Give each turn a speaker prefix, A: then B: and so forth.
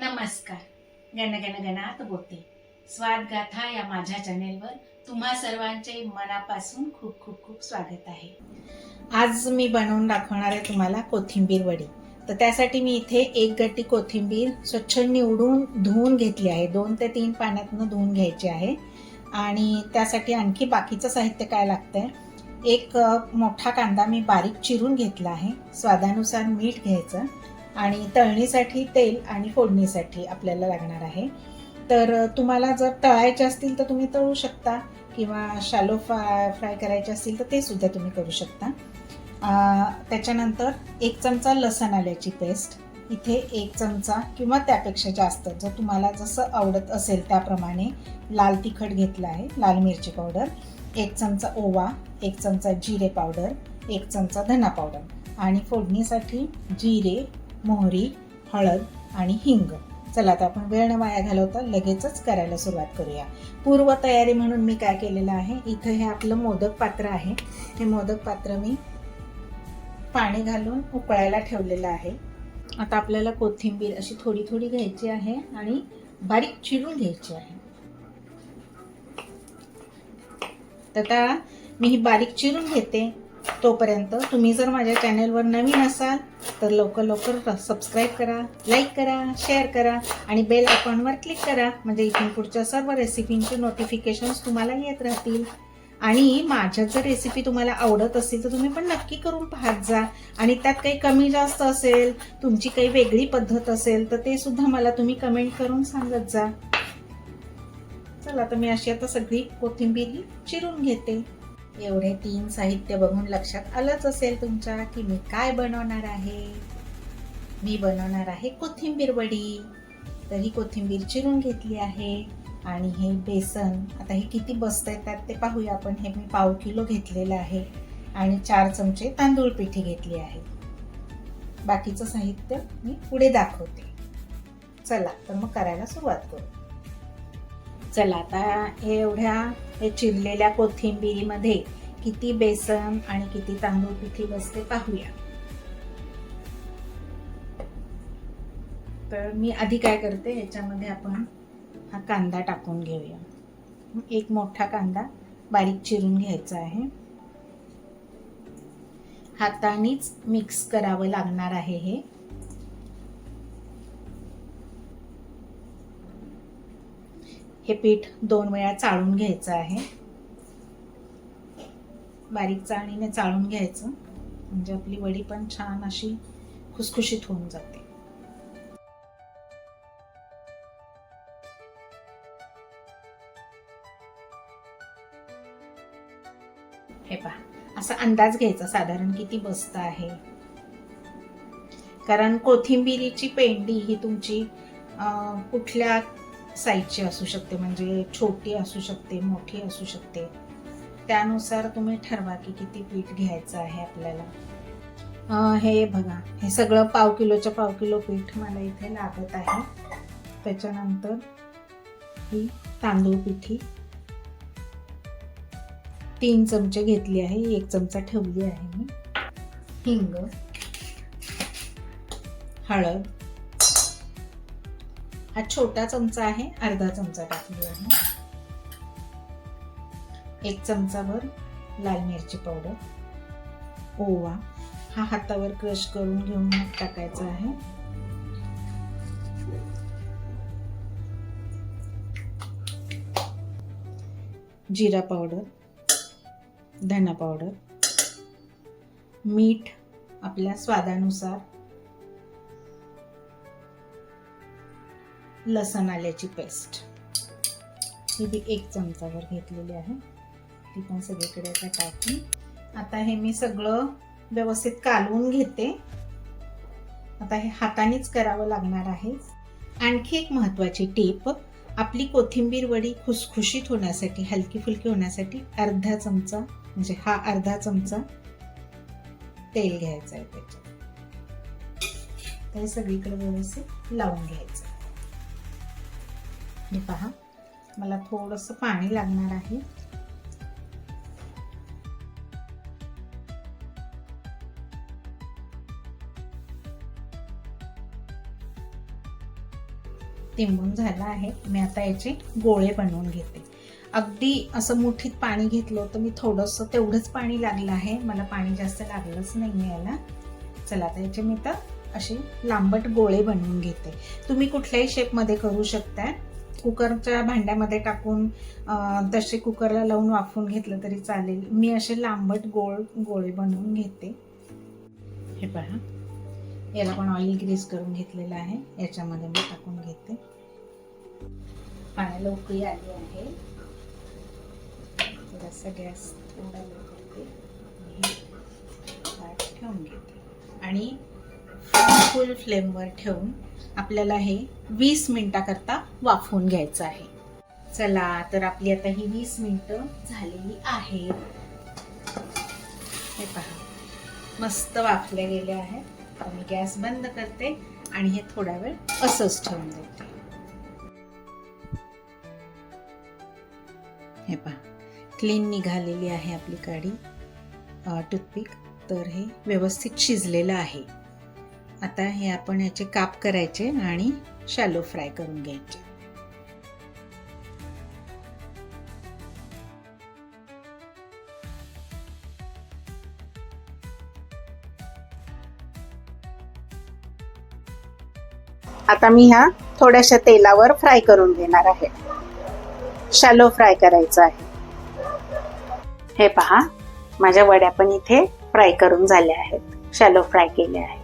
A: नमस्कार. गणगण गणात बोलते स्वाद गाथा या माझ्या चॅनेलवर तुम्हा सर्वांचे मनापासून खूप खूप खूप स्वागत आहे. आज मी बनवून दाखवणार आहे तुम्हाला कोथिंबीर वडी. तर त्यासाठी मी इथे एक गट्टी कोथिंबीर स्वच्छ निवडून धुवून घेतली आहे. दोन ते तीन पाण्यातनं धुवून घ्यायची आहे. आणि त्यासाठी आणखी बाकीचं साहित्य काय लागतं आहे एक मोठा कांदा मी बारीक चिरून घेतला आहे. स्वादानुसार मीठ घ्यायचं. आणि तळणीसाठी तेल आणि फोडणीसाठी आपल्याला लागणार आहे. तर तुम्हाला जर तळायचे असतील तर तुम्ही तळू शकता किंवा शालो फ्राय फ्राय करायचे असतील तर ते सुद्धा तुम्ही करू शकता. त्याच्यानंतर एक चमचा लसण आल्याची पेस्ट इथे एक चमचा किंवा त्यापेक्षा जास्त जर तुम्हाला जसं आवडत असेल त्याप्रमाणे लाल तिखट घेतलं आहे लाल मिरची पावडर एक चमचा ओवा एक चमचा जिरे पावडर एक चमचा धना पावडर आणि फोडणीसाठी जिरे मोहरी हळद आणि हिंग. चला आता आपण वेळ न वाया घालवता लगेचच करायला सुरुवात करूया. पूर्व तयारी म्हणून मी काय केलेलं आहे इथं हे आपलं मोदक पात्र आहे. हे मोदक पात्र मी पाणी घालून उकळायला ठेवलेलं आहे. आता आपल्याला कोथिंबीर अशी थोडी थोडी घ्यायची आहे आणि बारीक चिरून घ्यायची आहे. तर आता मी ही बारीक चिरून घेते. तोपर्यंत तुम्ही जर माझ्या चॅनलवर नवीन असाल तर लवकर लवकर सबस्क्राईब करा लाईक करा शेअर करा आणि बेल आयकॉनवर क्लिक करा. म्हणजे इथून पुढच्या सर्व रेसिपींचे नोटिफिकेशन्स तुम्हाला येत राहतील. आणि माझ्या जर रेसिपी तुम्हाला आवडत असेल तर तुम्ही पण नक्की करून पाहत जा. आणि त्यात काही कमी जास्त असेल तुमची काही वेगळी पद्धत असेल तर ते सुद्धा मला तुम्ही कमेंट करून सांगत जा. चला तर मी अशी आता सगळी कोथिंबीर ही चिरून घेते. एवढे तीन साहित्य बघून लक्षात आलंच असेल तुमच्या की मी काय बनवणार आहे? मी बनवणार आहे कोथिंबीर वडी. तर ही कोथिंबीर चिरून घेतली आहे आणि हे बेसन. आता हे किती बसत त्यात ते पाहूया आपण. हे मी पाव किलो घेतलेलं आहे आणि चार चमचे तांदूळ पिठी घेतली आहे. बाकीचं साहित्य मी पुढे दाखवते. चला तर मग करायला सुरुवात करू. चला आता हे एवढ्या हे चिरलेल्या कोथिंबीरीमध्ये किती बेसन आणि किती तांदूळ पिठी बसते पाहूया. तर मी आधी काय करते याच्यामध्ये आपण हा कांदा टाकून घेऊया. एक मोठा कांदा बारीक चिरून घ्यायचा आहे. हातानेच मिक्स करावं लागणार आहे हे. हे पीठ दोन वेळा चाळून घ्यायचं आहे. बारीक चाळणीने चाळून घ्यायचं. म्हणजे आपली वडी पण छान अशी खुसखुशीत होऊन जाते. हे पहा असा अंदाज घ्यायचा साधारण किती बसतं आहे. कारण कोथिंबिरीची पेंडी ही तुमची कुठल्या साईजची असू शकते म्हणजे छोटी असू शकते मोठी असू शकते. त्यानुसार तुम्ही ठरवा की किती पीठ घ्यायचं आहे आपल्याला. हे बघा हे सगळं पाव किलोच्या पाव किलो पीठ मला इथे लागत आहे. त्याच्यानंतर ही तांदूळ पिठी तीन चमचे घेतली आहे एक चमचा ठेवली आहे मी. हिंग हळद हा छोटा चमचा आहे अर्धा चमचा टाकलेला आहे. एक चमचावर लाल मिरची पावडर. ओवा हा हातावर क्रश करून घेऊन टाकायचा आहे. जिरा पावडर धना पावडर मीठ आपल्या स्वादानुसार लसण आल्याची पेस्ट ही बी एक चमचावर घेतलेली आहे. ती पण सगळीकडे आता टाकून. आता हे मी सगळं व्यवस्थित कालवून घेते. आता हे हातानेच करावं लागणार आहे. आणखी एक महत्त्वाची टीप आपली कोथिंबीर वडी खुसखुशीत होण्यासाठी हलकी फुलकी होण्यासाठी अर्धा चमचा म्हणजे हा अर्धा चमचा तेल घ्यायचं आहे त्याच्यात. तर हे सगळीकडे व्यवस्थित लावून घ्यायचं हे पहा. मला थोडंसं पाणी लागणार आहे. तिंबून झाला आहे. मी आता याचे गोळे बनवून घेते. अगदी असं मुठीत पाणी घेतलं तर मी थोडंसं तेवढंच पाणी लागलं आहे. मला पाणी जास्त लागलंच नाही याला चला आता याचे मी तर असे लांबट गोळे बनवून घेते. तुम्ही कुठल्याही शेपमध्ये करू शकता. कुकरच्या भांड्यामध्ये टाकून तसे कुकरला लावून वाफवून घेतलं तरी चालेल. मी असे लांबट गोळ गोळे बनवून घेते. हे पहा. याला पण ऑइल ग्रीस करून घेतलेलं आहे. याच्यामध्ये मी टाकून घेते. पाण्याला उकळी आली आहे. थोडासा गॅस थोडा लो करते. ठेवून घेते. आणि फुल फ्लेमवर ठेवून आपल्याला हे वीस मिनिटाकरता वाफवून घ्यायचं आहे. चला तर आपली आता ही वीस मिनटं झालेली आहेत. हे पहा मस्त वाफले गेले आहेत. तर मी गॅस बंद करते आणि हे थोडा वेळ असंच ठेवून देते. हे पहा क्लीन निघालेली आहे आपली काडी टूथपिक. तर हे व्यवस्थित शिजलेलं आहे. आता हे आपण याचे काप करायचे आणि शॅलो फ्राय करून घ्यायचे. आता मी ह्या थोड्याशा तेलावर फ्राय करून घेणार आहे. शॅलो फ्राय करायचं आहे. हे पहा माझ्या वड्या पण इथे फ्राय करून झाल्या आहेत. शॅलो फ्राय केल्या आहेत.